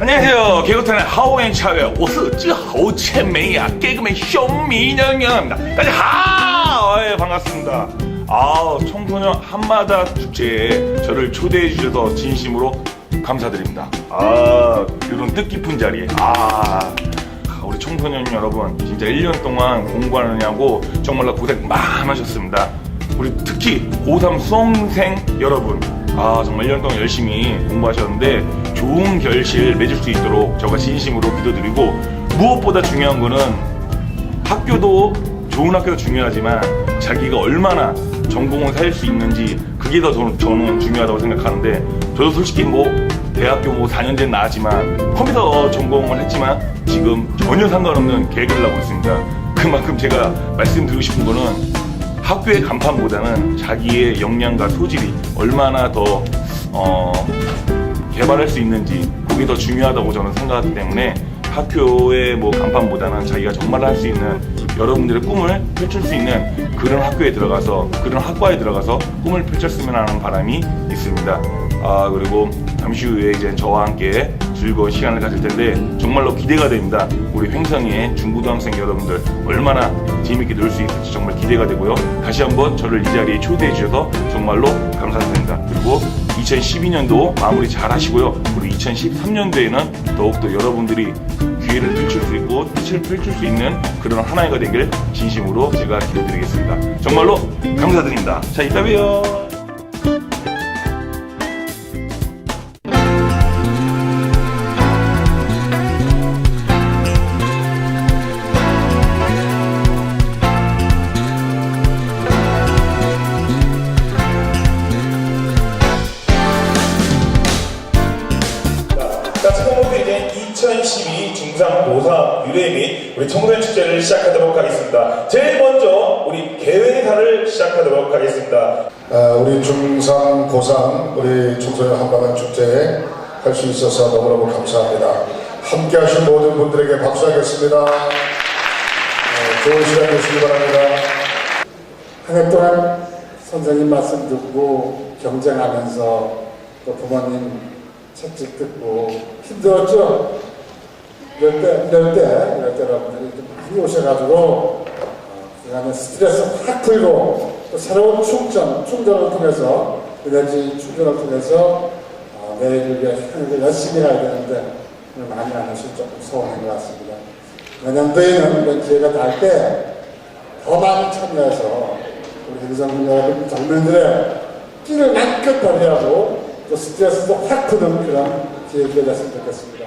안녕하세요. 개그탄의 하오엔차의 오스 쯔하오 첸메이야 개그맨 쇼미녀입니다. 다시 하! 예, 반갑습니다. 아, 청소년 한마다 축제에 저를 초대해 주셔서 진심으로 감사드립니다. 아, 이런 뜻깊은 자리에. 아, 우리 청소년 여러분, 진짜 1년 동안 공부하느냐고 정말로 고생 많으셨습니다. 우리 특히 고3 수험생 여러분, 아, 정말 1년 동안 열심히 공부하셨는데 좋은 결실 맺을 수 있도록 제가 진심으로 기도드리고 무엇보다 중요한 거는 학교도 좋은 학교가 중요하지만 자기가 얼마나 전공을 살 수 있는지 그게 더 저는, 중요하다고 생각하는데 저도 솔직히 뭐 대학교 뭐 4년제는 나왔지만 컴퓨터 전공을 했지만 지금 전혀 상관없는 계획을 하고 있습니다. 그만큼 제가 말씀드리고 싶은 거는 학교의 간판보다는 자기의 역량과 소질이 얼마나 더 어, 개발할 수 있는지 그게 더 중요하다고 저는 생각하기 때문에 학교의 뭐 간판보다는 자기가 정말 할 수 있는 여러분들의 꿈을 펼칠 수 있는 그런 학교에 들어가서 그런 학과에 들어가서 꿈을 펼쳤으면 하는 바람이 있습니다. 아 그리고 잠시 후에 이제 저와 함께 즐거운 시간을 가질 텐데 정말로 기대가 됩니다. 우리 횡성의 중고등학생 여러분들 얼마나 재밌게 놀 수 있을지 정말 기대가 되고요. 다시 한번 저를 이 자리에 초대해 주셔서 정말로 감사드립니다. 그리고 2012년도 마무리 잘 하시고요. 우리 2013년도에는 더욱더 여러분들이 기회를 펼칠 수 있고 빛을 펼칠 수 있는 그런 하나가 되길 진심으로 제가 기도드리겠습니다. 정말로 감사드립니다. 자, 이따 봬요. 청소년 축제를 시작하도록 하겠습니다. 제일 먼저 우리 개회사를 시작하도록 하겠습니다. 아, 우리 중3, 고3, 우리 청소년 한방한 축제에 할 수 있어서 너무너무 감사합니다. 함께 하신 모든 분들에게 박수하겠습니다. 네, 좋은 시간 되시기 바랍니다. 한 해 동안 선생님 말씀 듣고 경쟁하면서 또 부모님 책찍 듣고 힘들었죠? 이럴 때, 이럴 때, 이럴 때 여러분들이 좀 많이 오셔가지고 어, 그간의 스트레스 확 풀고 또 새로운 충전, 충전을 통해서 에너지 충전을 통해서 어, 내일을 위해 하는 열심히 해야 되는데 많이 안 하셔서 조금 서운한 것 같습니다. 내년도에는 이런 기회가 날 때 더 많이 참여해서 우리 행성군 여러분 젊은들의 끼를 만큼 발휘하고 또 스트레스도 확 푸는 그런 기회가 됐으면 좋겠습니다.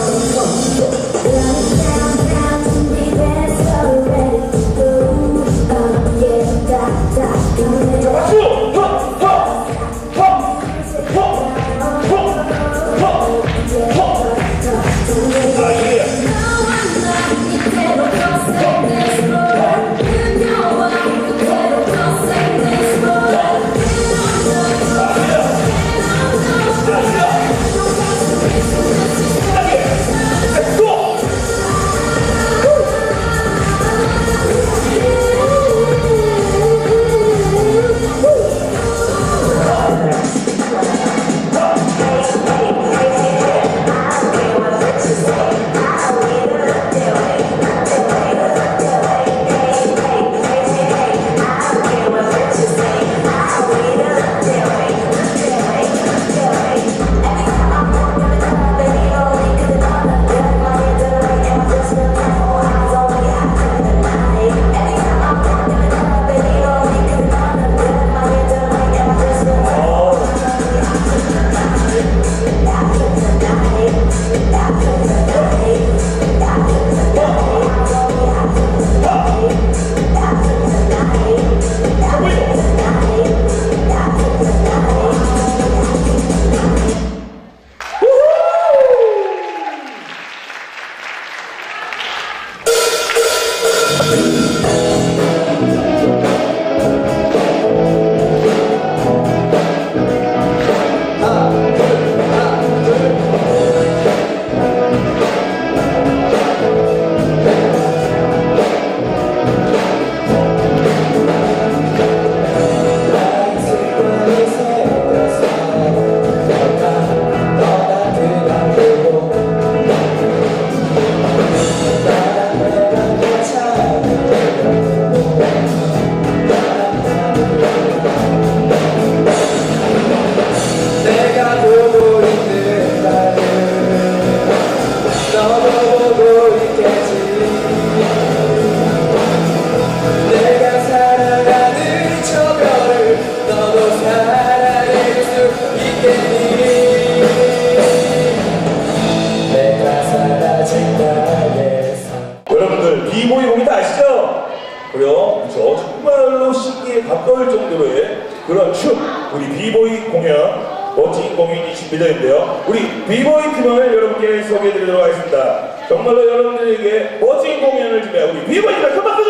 있는데요. 우리 비보이 팀을 여러분께 소개해드리도록 하겠습니다. 정말로 여러분들에게 멋진 공연을 준비한 우리 비보이들 큰 박수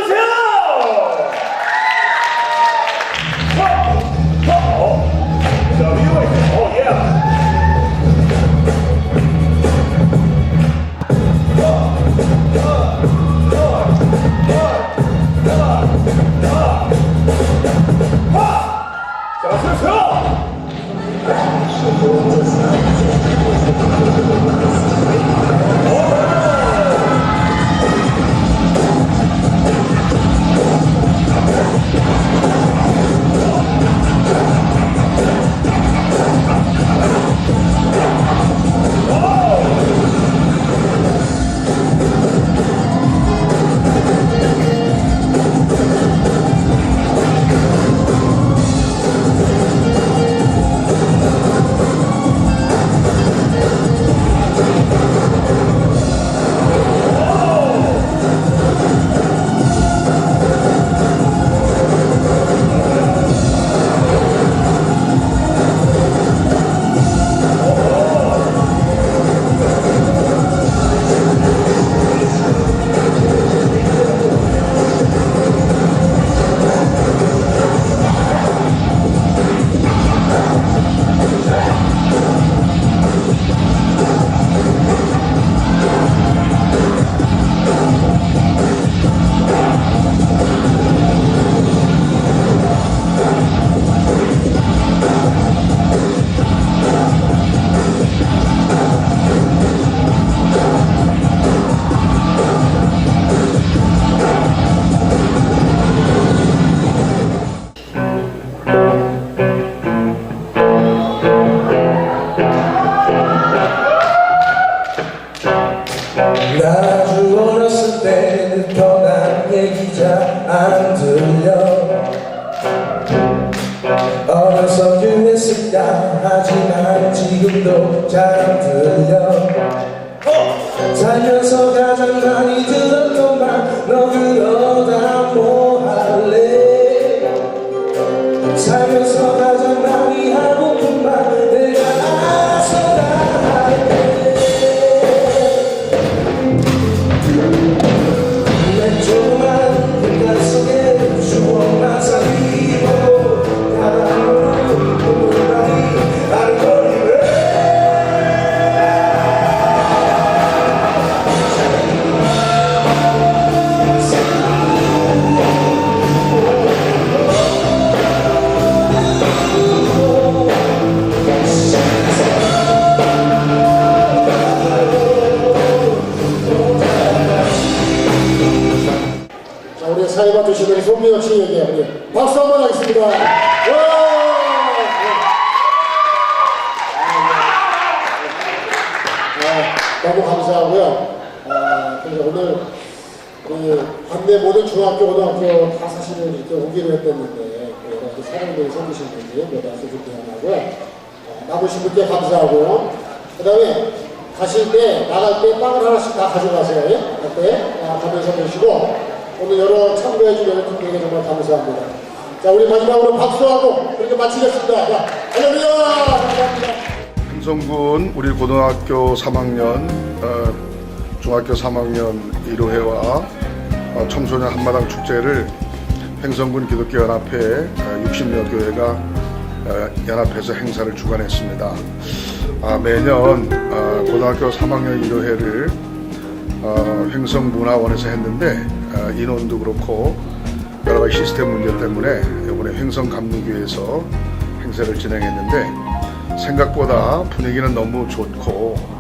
지금도 잘안 들려. 살면서 그래서 오늘 그 관내 모든 중학교, 고등학교 다 사실은 이렇게 오기로 했었는데 그 사람들이 생기신 분들이 몇안 준비하고요. 아, 나오신 분께 감사하고요. 그 다음에 가실 때, 나갈 때 빵을 하나씩 다 가져가세요. 예? 그때 아, 가면서 보시고 오늘 여러 참고해준 여러 분들에게 정말 감사합니다. 자, 우리 마지막으로 박수하고 그렇게 마치겠습니다. 자, 할렐루야! 감사합니다. 행성군 우리 고등학교 3학년, 어, 중학교 3학년 1호회와 어, 청소년 한마당 축제를 행성군 기독교 연합회 어, 60여 교회가 어, 연합해서 행사를 주관했습니다. 아, 매년 어, 고등학교 3학년 1호회를 어, 횡성문화원에서 했는데 어, 인원도 그렇고 여러 가지 시스템 문제 때문에 이번에 횡성감리교에서 행사를 진행했는데 생각보다 분위기는 너무 좋고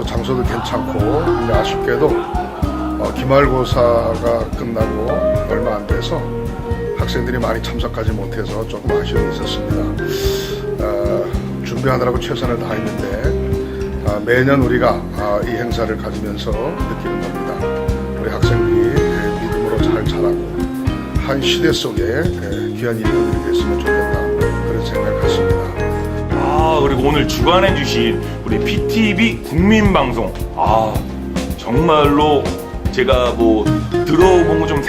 또 장소도 괜찮고 근데 아쉽게도 어, 기말고사가 끝나고 얼마 안 돼서 학생들이 많이 참석하지 못해서 조금 아쉬움이 있었습니다. 어, 준비하느라고 최선을 다했는데 아, 매년 우리가 아, 이 행사를 가지면서 느끼는 겁니다. 우리 학생들이 예, 믿음으로 잘 자라고 한 시대 속에 예, 귀한 인물들이 됐으면 좋겠다 그런 생각을 갖습니다. 아 그리고 오늘 주관해 주신 우리 PTV 국민방송 아 정말로 제가 뭐 들어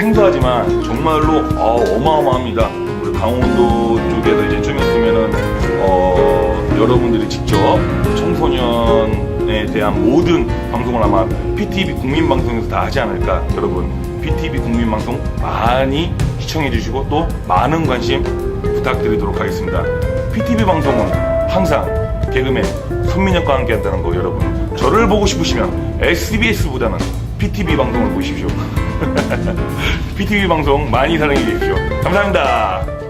생소하지만 정말로 어, 어마어마합니다. 우리 강원도 쪽에서 이제 좀 있으면은 어, 여러분들이 직접 청소년에 대한 모든 방송을 아마 PTV 국민방송에서 다 하지 않을까 여러분 PTV 국민방송 많이 시청해 주시고 또 많은 관심 부탁드리도록 하겠습니다. PTV 방송은 항상 개그맨 손민혁과 함께 한다는 거 여러분 저를 보고 싶으시면 SBS보다는 PTV 방송을 보십시오. PTV 방송 많이 사랑해 주십시오. 감사합니다.